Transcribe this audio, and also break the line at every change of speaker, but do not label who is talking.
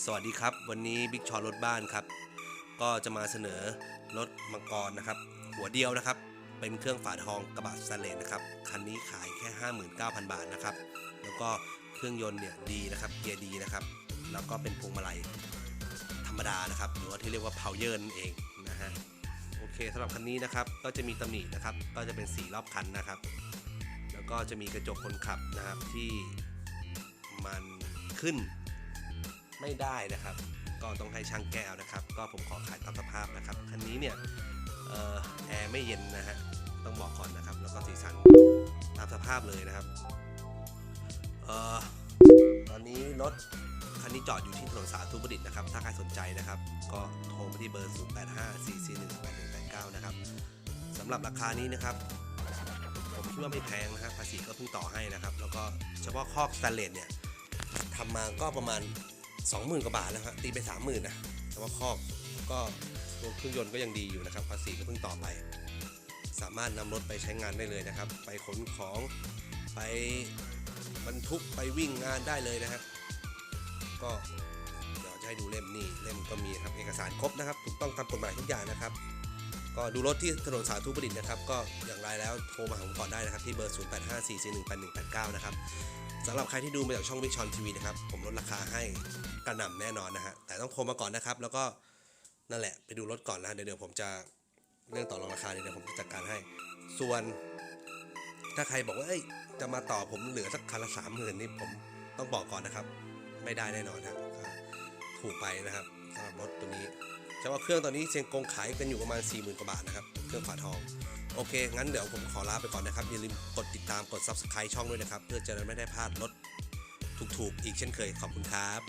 สวัสดีครับ วันนี้บิ๊กชอรถบ้านครับ ก็จะมาเสนอรถมังกรนะครับ หัวเดียวนะครับ เป็นเครื่องฝาทองกระบะสแตเลสนะครับ คันนี้ขายแค่ 59,000 บาทนะครับ แล้วก็เครื่องยนต์เนี่ยดีนะครับ เกียร์ดีนะครับ แล้วก็เป็นพวงมาลัยธรรมดานะครับ หรือว่าที่เรียกว่าเพาเยอร์นั่นเองนะฮะ โอเคสำหรับคันนี้นะครับ ก็จะมีตำหนินะครับ ก็จะเป็นสีรอบคันนะครับ แล้วก็จะมีกระจกคนขับนะครับที่มันขึ้น ไม่ได้นะครับ ก็ต้องให้ช่างแก้วนะครับ ก็ผมขอขายตามสภาพนะครับคันนี้เนี่ยเอ่อแอร์ไม่เย็นนะฮะต้องบอกก่อนนะครับ แล้วก็สีสันตามสภาพเลยนะครับเอ่อตอนนี้รถคันนี้จอดอยู่ที่ถนนสาธุประดิษฐ์นะครับ ถ้าใครสนใจนะครับ ก็โทรมาที่เบอร์ 085 441 8189 นะครับสำหรับราคานี้นะครับ ผมคิดว่าไม่แพงนะครับภาษีก็เพิ่งต่อให้นะครับ แล้วก็เฉพาะคอกสแตนเลสเนี่ยทำมาก็ประมาณ 20,000กว่าบาทแล้วครับตีไป 30,000นะเฉพาะคอกก็ตัวเครื่องยนต์ก็ยังดีอยู่นะครับภาษีก็เพิ่งต่อไป สามารถนำรถไปใช้งานได้เลยนะครับ ไปขนของไปบรรทุกไปวิ่งงานได้เลยนะครับก็เดี๋ยวจะให้ดูเล่มนี่เล่มก็มีครับเอกสารครบนะครับถูกต้องตามกฎหมายทุกอย่างนะครับ ก็ดูรถที่ถนนสาธุประดิษฐ์นะครับ ก็อย่างไรแล้วโทรมาหาผมก่อนได้นะครับ ที่เบอร์ 0854418189 นะครับสำหรับใครที่ดูมาจากช่องวิชอนทีวีนะครับ ผมลดราคาให้ กระหน่ำแน่นอนนะฮะ แต่ต้องโทรมาก่อนนะครับ แล้วก็นั่นแหละไปดูรถก่อนนะเดี๋ยวเดี๋ยวผมจะเรื่องต่อรองราคาเดี๋ยวผมจะจัดการให้ ส่วน ถ้าใครบอกว่าเอ้ยจะมาต่อผมเหลือสักคันละสามหมื่นนี่ผมต้องบอกก่อนนะครับ ไม่ได้แน่นอนครับถูกไปนะครับสำหรับรถตัวนี้แต่ว่าเครื่องตอนนี้เซียงกงขายกันอยู่ประมาณ 40,000กว่าบาทนะครับ เครื่องฝาทอง โอเค งั้นเดี๋ยวผมขอลาไปก่อนนะครับ อย่าลืมกดติดตามกด subscribe ช่องด้วยนะครับ เพื่อจะได้ไม่ได้พลาดรถถูกๆ อีกเช่นเคยขอบคุณครับ